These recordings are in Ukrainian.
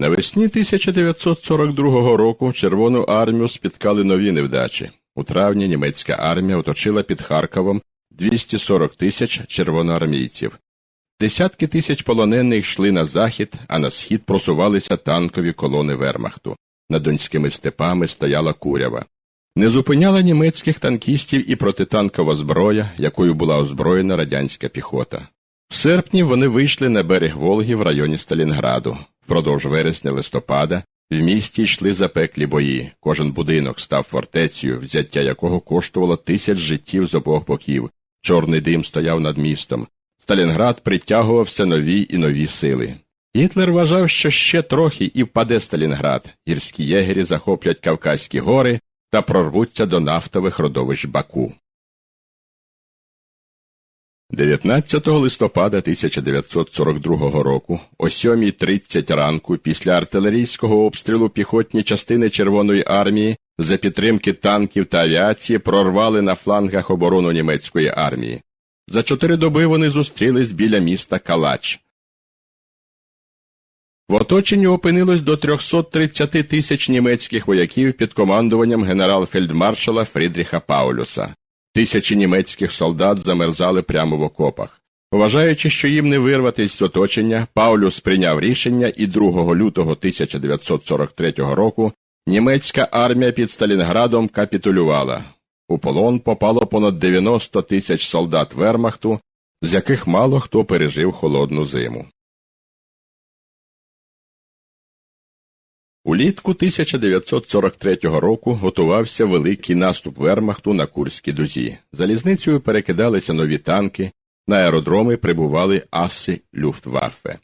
Навесні 1942 року Червону армію спіткали нові невдачі. У травні німецька армія оточила під Харковом 240 тисяч червоноармійців. Десятки тисяч полонених йшли на захід, а на схід просувалися танкові колони Вермахту. Над донськими степами стояла курява. Не зупиняла німецьких танкістів і протитанкова зброя, якою була озброєна радянська піхота. В серпні вони вийшли на берег Волги в районі Сталінграду. Впродовж вересня-листопада в місті йшли запеклі бої. Кожен будинок став фортецею, взяття якого коштувало тисяч життів з обох боків. Чорний дим стояв над містом. Сталінград притягував все нові і нові сили. Гітлер вважав, що ще трохи і впаде Сталінград. Гірські єгері захоплять Кавказькі гори та прорвуться до нафтових родовищ Баку. 19 листопада 1942 року о 7.30 ранку після артилерійського обстрілу піхотні частини Червоної армії за підтримки танків та авіації прорвали на флангах оборону німецької армії. За чотири доби вони зустрілись біля міста Калач. В оточенні опинилось до 330 тисяч німецьких вояків під командуванням генерал-фельдмаршала Фрідріха Паулюса. Тисячі німецьких солдат замерзали прямо в окопах. Вважаючи, що їм не вирватися з оточення, Паулюс прийняв рішення і 2 лютого 1943 року німецька армія під Сталінградом капітулювала. У полон попало понад 90 тисяч солдат Вермахту, з яких мало хто пережив холодну зиму. Улітку 1943 року готувався великий наступ Вермахту на Курській дузі. Залізницею перекидалися нові танки, на аеродроми прибували аси Люфтваффе.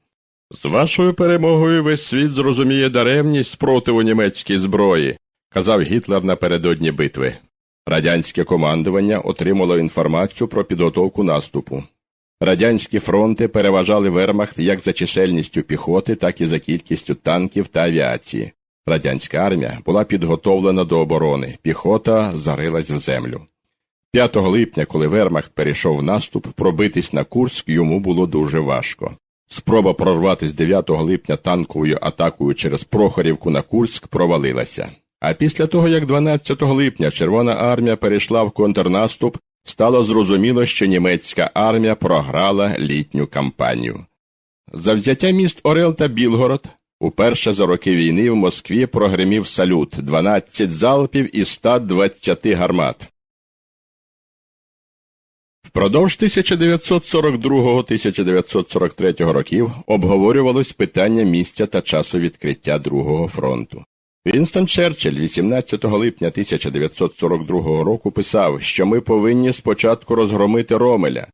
З вашою перемогою весь світ зрозуміє даремність спротиву німецькій зброї, казав Гітлер напередодні битви. Радянське командування отримало інформацію про підготовку наступу. Радянські фронти переважали Вермахт як за чисельністю піхоти, так і за кількістю танків та авіації. Радянська армія була підготовлена до оборони, піхота зарилась в землю. 5 липня, коли Вермахт перейшов в наступ, пробитись на Курськ йому було дуже важко. Спроба прорватися 9 липня танковою атакою через Прохорівку на Курськ провалилася. А після того, як 12 липня Червона армія перейшла в контрнаступ, стало зрозуміло, що німецька армія програла літню кампанію. За взяття міст Орел та Білгород уперше за роки війни в Москві прогримів салют 12 залпів і 120 гармат. Впродовж 1942-1943 років обговорювалось питання місця та часу відкриття Другого фронту. Вінстон Черчилль 18 липня 1942 року писав, що ми повинні спочатку розгромити Ромеля.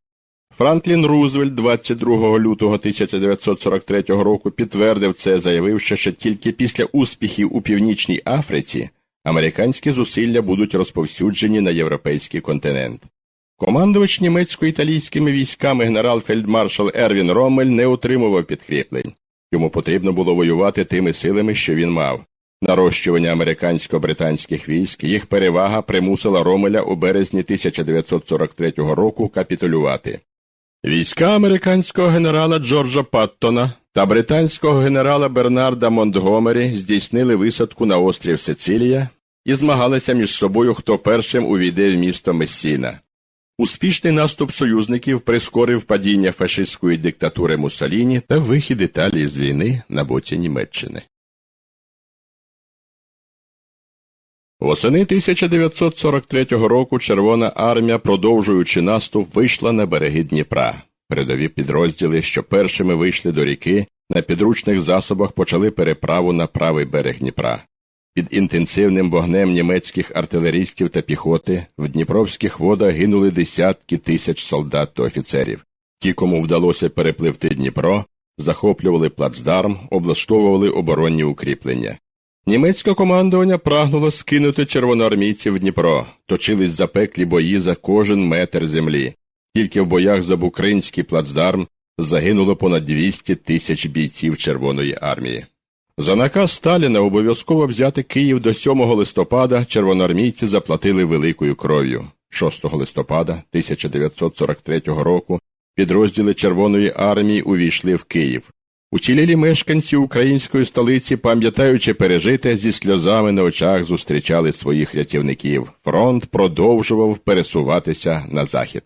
Франклін Рузвельт 22 лютого 1943 року підтвердив це, заявивши, що тільки після успіхів у Північній Африці американські зусилля будуть розповсюджені на європейський континент. Командувач німецько-італійськими військами генерал-фельдмаршал Ервін Ромель не отримував підкріплень. Йому потрібно було воювати тими силами, що він мав. Нарощування американсько-британських військ, їх перевага примусила Ромеля у березні 1943 року капітулювати. Війська американського генерала Джорджа Паттона та британського генерала Бернарда Монтгомері здійснили висадку на острів Сицилія і змагалися між собою, хто першим увійде в місто Мессіна. Успішний наступ союзників прискорив падіння фашистської диктатури Муссоліні та вихід Італії з війни на боці Німеччини. Восени 1943 року Червона армія, продовжуючи наступ, вийшла на береги Дніпра. Передові підрозділи, що першими вийшли до ріки, на підручних засобах почали переправу на правий берег Дніпра. Під інтенсивним вогнем німецьких артилерістів та піхоти в Дніпровських водах гинули десятки тисяч солдат та офіцерів. Ті, кому вдалося перепливти Дніпро, захоплювали плацдарм, облаштовували оборонні укріплення. Німецьке командування прагнуло скинути червоноармійців в Дніпро, точились запеклі бої за кожен метр землі. Тільки в боях за Букринський плацдарм загинуло понад 200 тисяч бійців Червоної армії. За наказ Сталіна обов'язково взяти Київ до 7 листопада червоноармійці заплатили великою кров'ю. 6 листопада 1943 року підрозділи Червоної армії увійшли в Київ. Уцілілі мешканці української столиці, пам'ятаючи пережите, зі сльозами на очах зустрічали своїх рятівників. Фронт продовжував пересуватися на захід.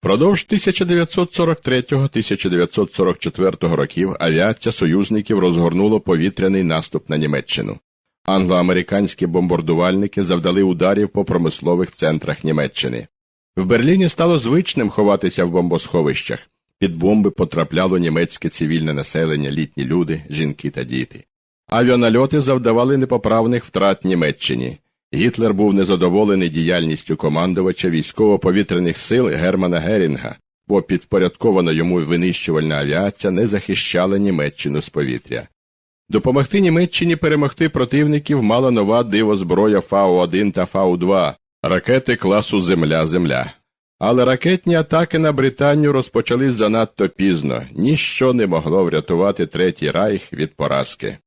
Продовж 1943-1944 років авіація союзників розгорнула повітряний наступ на Німеччину. Англо-американські бомбардувальники завдали ударів по промислових центрах Німеччини. В Берліні стало звичним ховатися в бомбосховищах. Під бомби потрапляло німецьке цивільне населення, літні люди, жінки та діти. Авіанальоти завдавали непоправних втрат Німеччині. Гітлер був незадоволений діяльністю командувача військово-повітряних сил Германа Герінга, бо підпорядкована йому винищувальна авіація не захищала Німеччину з повітря. Допомогти Німеччині перемогти противників мала нова дивозброя Фау-1 та Фау-2, ракети класу Земля-Земля. Але ракетні атаки на Британію розпочались занадто пізно, ніщо не могло врятувати Третій Райх від поразки.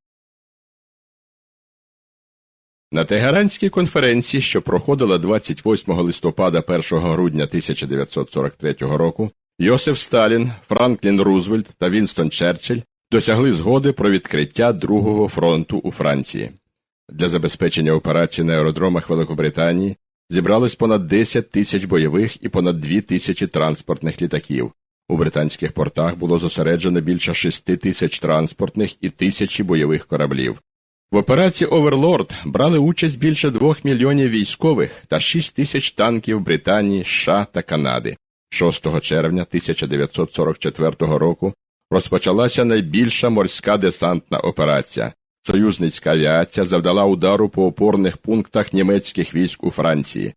На Тегеранській конференції, що проходила 28 листопада 1 грудня 1943 року, Йосиф Сталін, Франклін Рузвельт та Вінстон Черчилль досягли згоди про відкриття Другого фронту у Франції. Для забезпечення операцій на аеродромах Великобританії зібралось понад 10 тисяч бойових і понад 2 тисячі транспортних літаків. У британських портах було зосереджено більше 6 тисяч транспортних і тисячі бойових кораблів. В операції Оверлорд брали участь більше 2 мільйонів військових та 6 тисяч танків Британії, США та Канади. 6 червня 1944 року розпочалася найбільша морська десантна операція. Союзницька авіація завдала удару по опорних пунктах німецьких військ у Франції.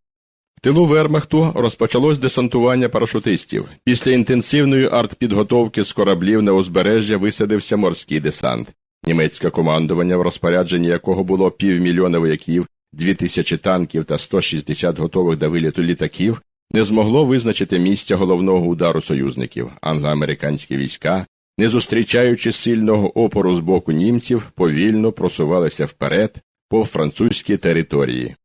В тилу Вермахту розпочалось десантування парашутистів. Після інтенсивної артпідготовки з кораблів на узбережжя висадився морський десант. Німецьке командування, в розпорядженні якого було півмільйона вояків, дві тисячі танків та 160 готових до виліту літаків, не змогло визначити місця головного удару союзників. Англо-американські війська не зустрічаючи сильного опору з боку німців, повільно просувалися вперед по французькій території.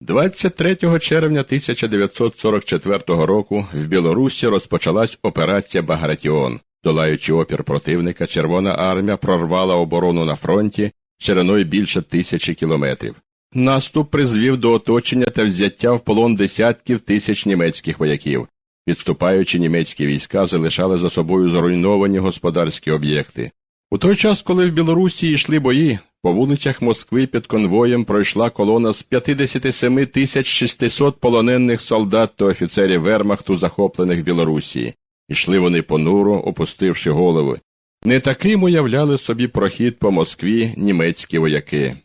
23 червня 1944 року в Білорусі розпочалась операція Багратіон. Долаючи опір противника, Червона армія прорвала оборону на фронті шириною більше тисячі кілометрів. Наступ призвів до оточення та взяття в полон десятків тисяч німецьких вояків. Відступаючи німецькі війська залишали за собою зруйновані господарські об'єкти. У той час, коли в Білорусі йшли бої, по вулицях Москви під конвоєм пройшла колона з 57 тисяч 600 полонених солдат та офіцерів Вермахту, захоплених в Білорусі. Ішли вони понуро, опустивши голови. Не таким уявляли собі прохід по Москві німецькі вояки.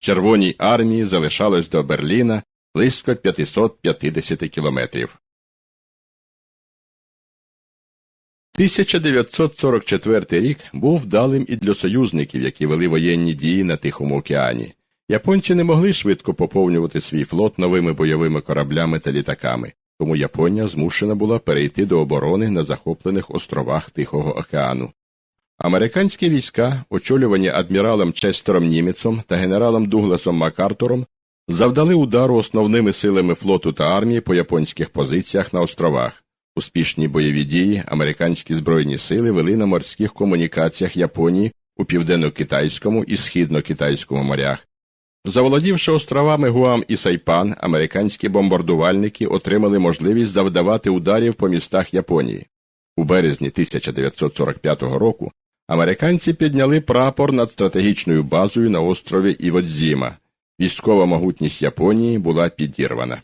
Червоній армії залишалось до Берліна близько 550 кілометрів. 1944 рік був вдалим і для союзників, які вели воєнні дії на Тихому океані. Японці не могли швидко поповнювати свій флот новими бойовими кораблями та літаками, тому Японія змушена була перейти до оборони на захоплених островах Тихого океану. Американські війська, очолювані адміралом Честером Німецом та генералом Дугласом Макартуром, завдали удару основними силами флоту та армії по японських позиціях на островах. Успішні бойові дії американські збройні сили вели на морських комунікаціях Японії у південно-китайському і східно-китайському морях. Заволодівши островами Гуам і Сайпан, американські бомбардувальники отримали можливість завдавати ударів по містах Японії. У березні 1945 року американці підняли прапор над стратегічною базою на острові Іводзіма. Військова могутність Японії була підірвана.